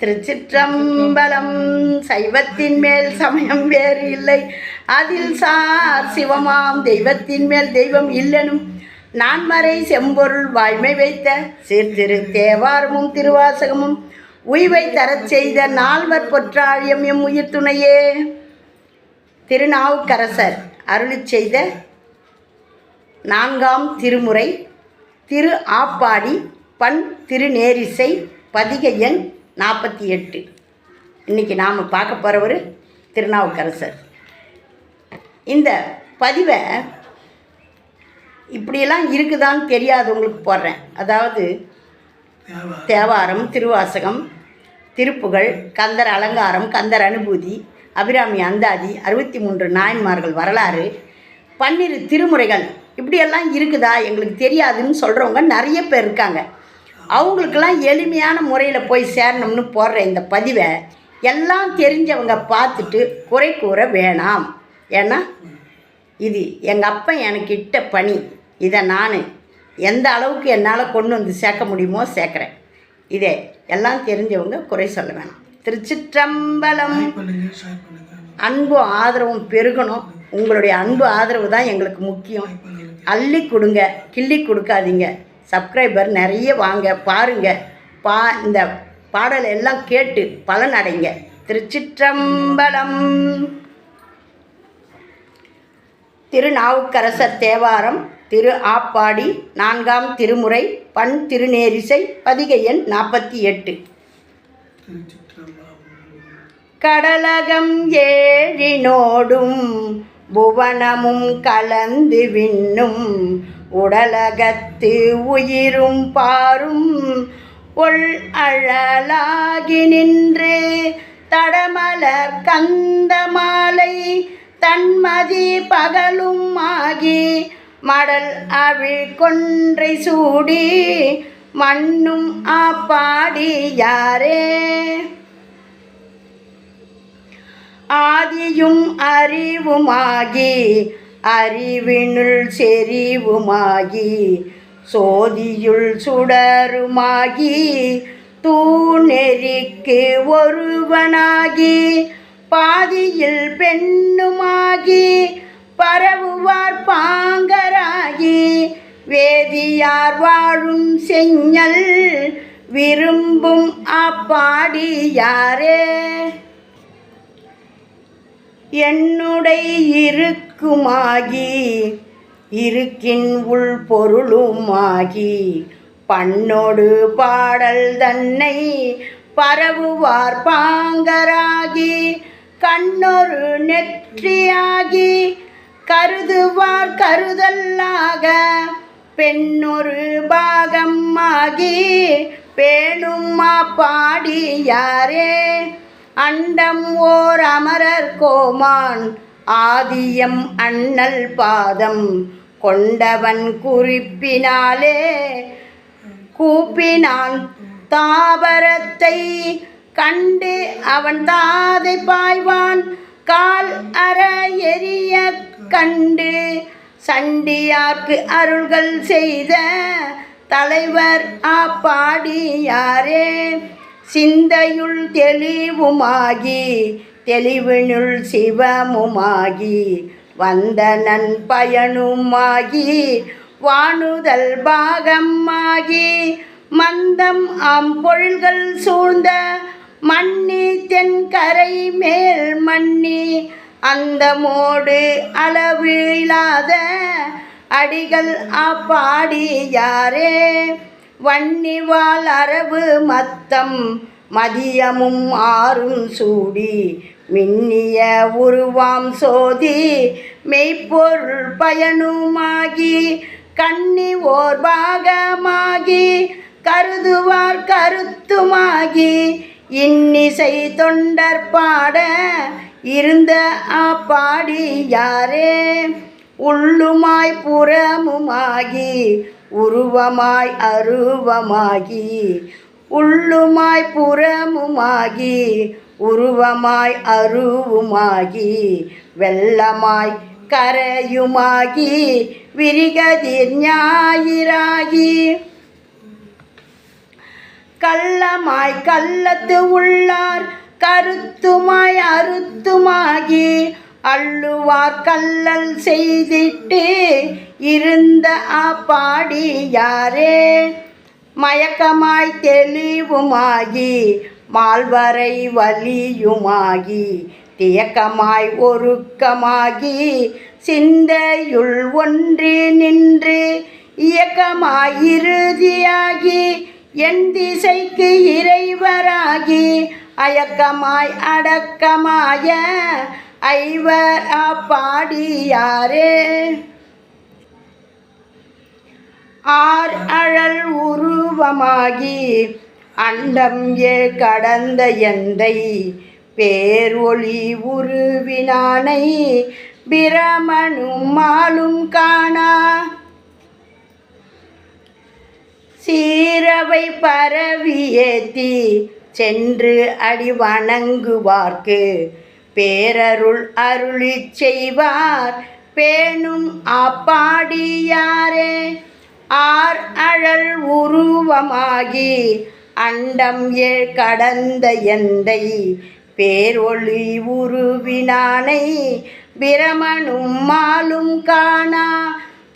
திருச்சிற்றம்பலம். சைவத்தின் மேல் சமயம் வேறு இல்லை. அதில் சார் சிவமாம் தெய்வத்தின் மேல் தெய்வம் இல்லனும். நான்மறை செம்பொருள் வாய்மை வைத்த சீர்திரு தேவாரமும் திருவாசகமும். உய்வை தரச் செய்த நால்வர் பொற்றாழியம் எம் உயிர் துணையே. திருநாவுக்கரசர் அருளி செய்த நான்காம் திருமுறை திரு ஆப்பாடி பண் திருநேரிசை பதிகையன் எண் நாற்பத்தி எட்டு. இன்றைக்கி நாம் பார்க்க போகிறவர் திருநாவுக்கரசர். இந்த பதிவை இப்படியெல்லாம் இருக்குதான்னு தெரியாதவங்களுக்கு போடுறேன். அதாவது தேவாரம். திருவாசகம் திருப்புகழ் கந்தர் அலங்காரம் கந்தர் அனுபூதி அபிராமி அந்தாதி அறுபத்தி மூன்று நாயன்மார்கள் வரலாறு பன்னிரு திருமுறைகள். இப்படியெல்லாம் இருக்குதா எங்களுக்கு தெரியாதுன்னு சொல்கிறவங்க நிறைய பேர் இருக்காங்க. அவங்களுக்கெல்லாம் எளிமையான முறையில் போய் சேரணும்னு போடுற இந்த பதிவை எல்லாம் தெரிஞ்சவங்க பார்த்துட்டு குறை கூற வேணாம். ஏன்னா இது எங்கள் அப்பன் எனக்கு இட்ட பணி. இதை நான் எந்த அளவுக்கு என்னால் கொண்டு வந்து சேர்க்க முடியுமோ சேர்க்குறேன். இதே எல்லாம் தெரிஞ்சவங்க குறை சொல்ல வேணாம். திருச்சிற்றம்பலம். அன்பும் ஆதரவும் பெருகணும். உங்களுடைய அன்பு ஆதரவு தான் எங்களுக்கு முக்கியம். அள்ளி கொடுங்க கிள்ளி கொடுக்காதீங்க. சப்ஸ்கிரைபர் நிறைய வாங்க பாருங்கள் பா இந்த பாடலை எல்லாம் கேட்டு பலன் அடைங்க. திருச்சிற்றம்பலம். திருநாவுக்கரசர் தேவாரம் திரு ஆப்பாடி நான்காம் திருமுறை பண் திருநேரிசை பதிகை எண் நாற்பத்தி எட்டு. கடலகம் ஏழினோடும் புவனமும் கலந்து விண்ணும் உடலகத்து உயிரும் பாரும். ஒள் அழலாகி நின்று தடமல கந்த மாலை. தன்மதி பகலும் ஆகி மடல் அவிழ் கொன்றை சூடி மண்ணும் ஆப்பாடி யாரே? ஆதியும் அறிவுமாகி அறிவினுள் செறிவுமாகி சோதியுள் சுடருமாகி தூணெறிக்கு ஒருவனாகி பாதியில் பெண்ணுமாகி பரவுவார் பாங்கராகி வேதியார் வாழும் செஞ்சல் விரும்பும் அப்பாடி யாரே இருக்கு இருக்குமாகி இருக்கின் உள் பொருளுமாகி பண்ணோடு பாடல் தன்னை பரவுவார் பாங்கராகி கண்ணொரு நெற்றியாகி கருதுவார் கருதல்லாக பெண்ணொரு பாகமாகி பேணுமா பாடியாரே அண்டம் ஓர் அமரர் கோமான் ஆதியம் அண்ணல் பாதம் கொண்டவன் குறிப்பினாலே கூப்பினான். தாவரத்தை கண்டு அவன் தாதை பாய்வான். கால் அற எரிய கண்டு சண்டியார்க்கு அருள்கள் செய்த தலைவர் ஆப்பாடியாரே. சிந்தையுள் தெளிவுமாகி தெளிவினுள் சிவமுமாகி வந்தனன் பயனுமாகி வானுதல் பாகமாகி மந்தம் அம்பொழில்கள் சூழ்ந்த மண்ணி தென்கரை மேல் மண்ணி அந்தமோடு அளவு இல்லாத அடிகள் ஆப்பாடி யாரே? வன்னிவால் அரவு மத்தம் மதியமும் ஆறும் சூடி மின்னிய உருவாம் சோதி மெய்ப்பொருள் பயனுமாகி கண்ணி ஓர் பாகமாகி கருதுவார் கருத்துமாகி இன்னிசை தொண்டர் பாட இருந்த அப்பாடி யாரே? உள்ளுமாய் புறமுமாகி உருவமாய் அருவமாகி உள்ளுமாய் புறமுமாகி உருவமாய் அருவுமாகி வெள்ளமாய் கரையுமாகி விரிகதிர் ஞாயிறாகி. கள்ளமாய் கள்ளத்து உள்ளார் கருத்துமாய் அறுத்துமாகி அள்ளுவார் கல்லல் செய்திட்டு இருந்த அப்பாடி யாரே? மயக்கமாய் தெளிவுமாகி மால்வரை வலியுமாகி தியக்கமாய் ஒருக்கமாகி சிந்தையுள் ஒன்றி நின்று இயக்கமாய் இறுதியாகி என் திசைக்கு இறைவராகி அயக்கமாய் அடக்கமாய ஐவர் அப்பாடியாரே. ஆர் அழல் உருவமாகி அண்டம் ஏ கடந்த எந்தை பேரொளி உருவினானை பிரமனும் மாலும் காணா. சீரவை பரவியேத்தி சென்று அடி வணங்குவார்க்கு. பேரருள் அருளி செய்வார் பேணும் அப்பாடியாரே ஆர் அழல் உருவமாகி அண்டம் ஏழ் கடந்த எந்தை பேரொளி உருவினானை பிரமனும் மாலும் காணா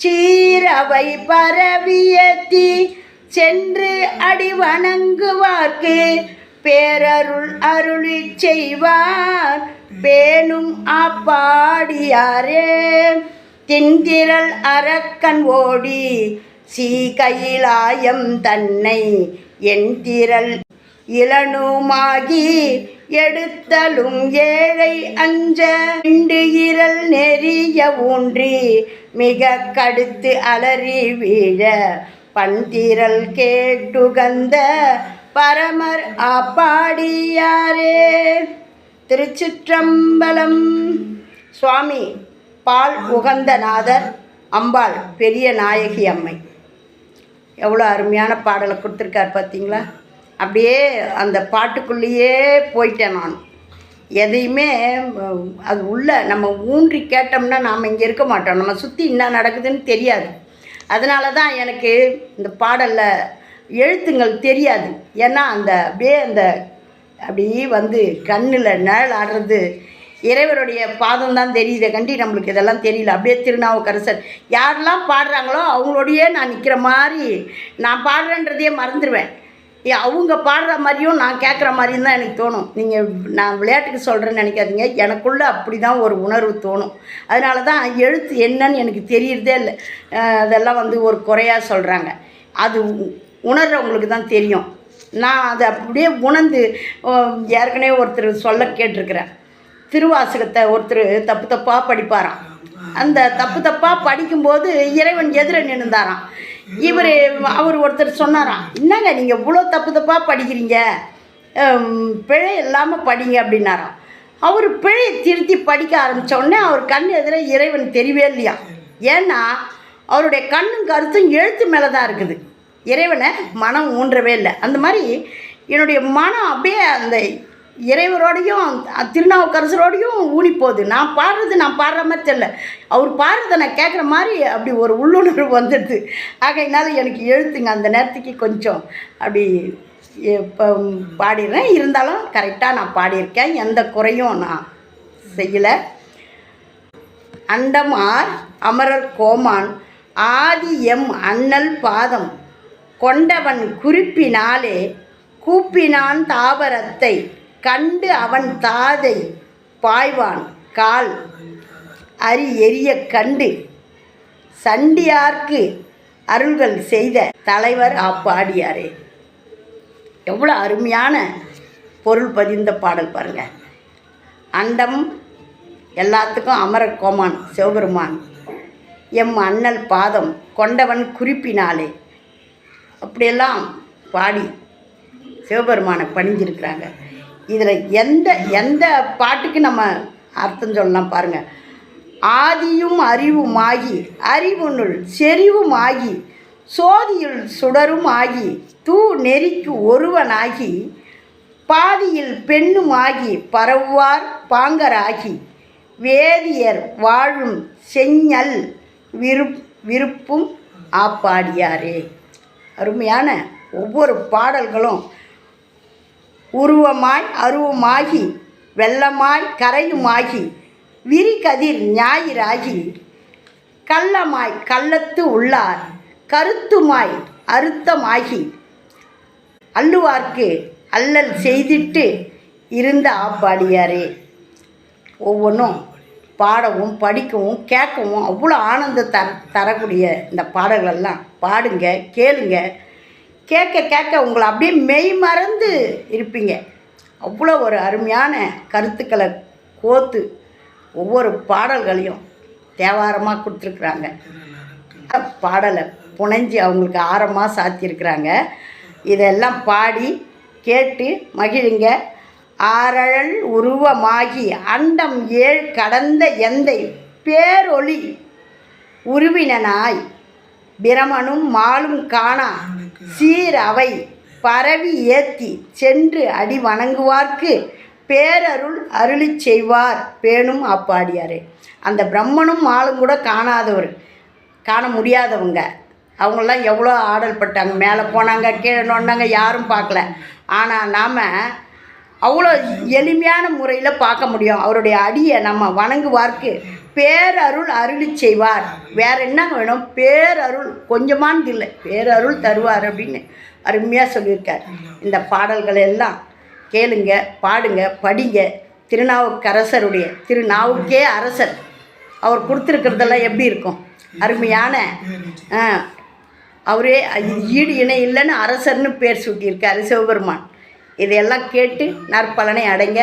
சீரவை பரவியத்தி சென்று அடி வணங்குவார்க்கு பேரருள் அருளி செய்வார் பேணும் அப்பாடியாரே திந்திரள் அரக்கன் ஓடி சீகையிலாயம் தன்னை என் திரள் இளனுமாகி எடுத்தலும் ஏழை அஞ்ச இண்டு இரல் நெறிய ஊன்றி மிக கடுத்து அலறி வீழ பன்திரல் கேட்டுகந்த பரமர் அப்பாடியாரே திருச்சிற்றம்பலம். சுவாமி பால் உகந்தநாதர் அம்பாள் பெரிய நாயகி அம்மை. எவ்வளோ அருமையான பாடலை கொடுத்துருக்கார் பார்த்தீங்களா? அப்படியே அந்த பாட்டுக்குள்ளேயே போயிட்டேன் நான். எதையுமே அது உள்ள நம்ம ஊன்றி கேட்டோம்னா நாம் இங்கே இருக்க மாட்டோம். நம்ம சுற்றி என்ன நடக்குதுன்னு தெரியாது. அதனால தான் எனக்கு இந்த பாடலில் எழுத்துங்கள் தெரியாது. ஏன்னா அந்த அப்படியே அந்த அப்படியே வந்து கண்ணில் நிழல் ஆடுறது இறைவருடைய பாதம் தான் தெரியுதே கண்டி நம்மளுக்கு இதெல்லாம் தெரியல. அப்படியே திருநாவுக்கரசர் யாரெல்லாம் பாடுறாங்களோ அவங்களோடையே நான் நிற்கிற மாதிரி நான் பாடுறேன்றதையே மறந்துடுவேன் ஏ, அவங்க பாடுற மாதிரியும் நான் கேட்குற மாதிரியும் தான் எனக்கு தோணும். நீங்கள் நான் விளையாட்டுக்கு சொல்கிறேன்னு நினைக்காதீங்க. எனக்குள்ளே அப்படி தான் ஒரு உணர்வு தோணும். அதனால தான் எழுத்து என்னன்னு எனக்கு தெரியறதே இல்லை. அதெல்லாம் வந்து ஒரு குறையாக சொல்கிறாங்க அது உணர்றவங்களுக்கு தான் தெரியும். நான் அதை அப்படியே உணர்ந்து ஏற்கனவே ஒருத்தர் சொல்ல கேட்டிருக்கிறேன் திருவாசகத்தை ஒருத்தர் தப்பு தப்பாக படிப்பாராம். அந்த தப்பு தப்பாக படிக்கும்போது இறைவன் எதிர நின்றுந்தாராம் இவர் அவர் ஒருத்தர் சொன்னாராம் என்னங்க நீங்கள் இவ்வளோ தப்பு தப்பாக படிக்கிறீங்க? பிழை இல்லாமல் படிங்க அப்படின்னாராம். அவர் பிழையை திருத்தி படிக்க ஆரம்பிச்ச உடனே அவர் கண் எதிர இறைவன் தெரியவே இல்லையா? ஏன்னா அவருடைய கண்ணும் கருத்தும் எழுத்து மேலே தான் இருக்குது. இறைவனை மனம் ஊன்றவே இல்லை. அந்த மாதிரி என்னுடைய மனம் அப்படியே அந்த இறைவரோடையும் திருநாவுக்கரசரோடையும் ஊனி போகுது நான் பாடுறது நான் பாடுற மாதிரி தெரில அவர் பாடுறதை நான் கேட்குற மாதிரி அப்படி ஒரு உள்ளுணர்வு வந்துடுது. ஆகையினால எனக்கு எழுத்துங்க அந்த நேரத்துக்கு கொஞ்சம் அப்படி இப்போ பாடிடுறேன். இருந்தாலும் கரெக்டாக நான் பாடியிருக்கேன். எந்த குறையும் நான் செய்யலை. அண்டமார் அமரர் கோமான் ஆதி எம் அண்ணல் பாதம் கொண்டவன் குறிப்பினாலே கூப்பினான் தாவரத்தை கண்டு அவன் தாதை பாய்வான். கால் அரி எரிய கண்டு சண்டியார்க்கு அருள்கள் செய்த தலைவர் ஆப்பாடியாரே. எவ்வளோ அருமையான பொருள் பதிந்த பாடல் பாருங்க. அண்டம் எல்லாத்துக்கும் அமர கோமான் சிவபெருமான். எம் அண்ணல் பாதம் கொண்டவன் குறிப்பினாலே. அப்படியெல்லாம் பாடி சிவபெருமானை பணிஞ்சிருக்கிறாங்க இதில் எந்த எந்த பாட்டுக்கு நம்ம அர்த்தம் சொல்லலாம் பாருங்கள் ஆதியும் அறிவுமாகி அறிவுனுள் செறிவுமாகி சோதியுள் சுடரும் ஆகி தூ நெறிக்கு ஒருவனாகி பாதியில் பெண்ணுமாகி பரவுவார் பாங்கராகி வேதியர் வாழும் செஞ்சல் விருப் விருப்பும் ஆப்பாடியாரே. அருமையான ஒவ்வொரு பாடல்களும் உருவமாய் அருவமாகி வெள்ளமாய் கரையுமாகி விரிகதிர் ஞாயிறாகி கள்ளமாய் கள்ளத்து உள்ளார் கருத்துமாய் அறுத்தமாகி அள்ளுவார்க்கு அல்லல் செய்திட்டு இருந்த ஆப்பாடியாரே ஒவ்வொன்றும் பாடவும் படிக்கவும் கேட்கவும் அவ்வளோ ஆனந்தம் தர தரக்கூடிய இந்த பாடல்களெல்லாம் பாடுங்க கேளுங்க. கேட்க கேட்க உங்களை அப்படியே மெய் மறந்து இருப்பீங்க. அவ்வளோ ஒரு அருமையான கருத்துக்களை கோத்து ஒவ்வொரு பாடல்களையும் தேவாரமாக கொடுத்துருக்குறாங்க. பாடலை புனைஞ்சி அவங்களுக்கு ஆரமாக சாத்தியிருக்கிறாங்க. இதெல்லாம் பாடி கேட்டு மகிழுங்க. ஆரழல் உருவமாகி அண்டம் ஏழ் கடந்த எந்தை பேரொளி உருவினனாய். பிரமனும் மாலும் காணா சீரவை பரவி ஏத்தி சென்று அடி வணங்குவார்க்கு. பேரருள் அருளிச் செய்வார் பேணும் அப்பாடியாரே. அந்த பிரம்மனும் ஆளும் கூட காணாதவர் காண முடியாதவங்க. அவங்களாம் எவ்வளோ ஆடல் பட்டாங்க மேலே போனாங்க கீழே நோண்டாங்க யாரும் பார்க்கல. ஆனால் நாம் அவ்வளோ எளிமையான முறையில் பார்க்க முடியும். அவருடைய அடியை நம்ம வணங்குவார்க்கு. பேரருள் அருளி செய்வார். வேற என்ன வேணும்? பேரருள் கொஞ்சமானது இல்லை. பேரருள் தருவார் அப்படின்னு அருமையாக சொல்லியிருக்கார். இந்த பாடல்கள் எல்லாம் கேளுங்க பாடுங்க படிங்க. திருநாவுக்கரசருடைய திருநாவுக்கே அரசர். அவர் கொடுத்துருக்கிறதெல்லாம் எப்படி இருக்கும்? அருமையான அவரே ஈடு இணை இல்லைன்னு அரசர்னு பேர் சூட்டியிருக்காரு சிவபெருமான். இதையெல்லாம் கேட்டு நற்பலனை அடைங்க.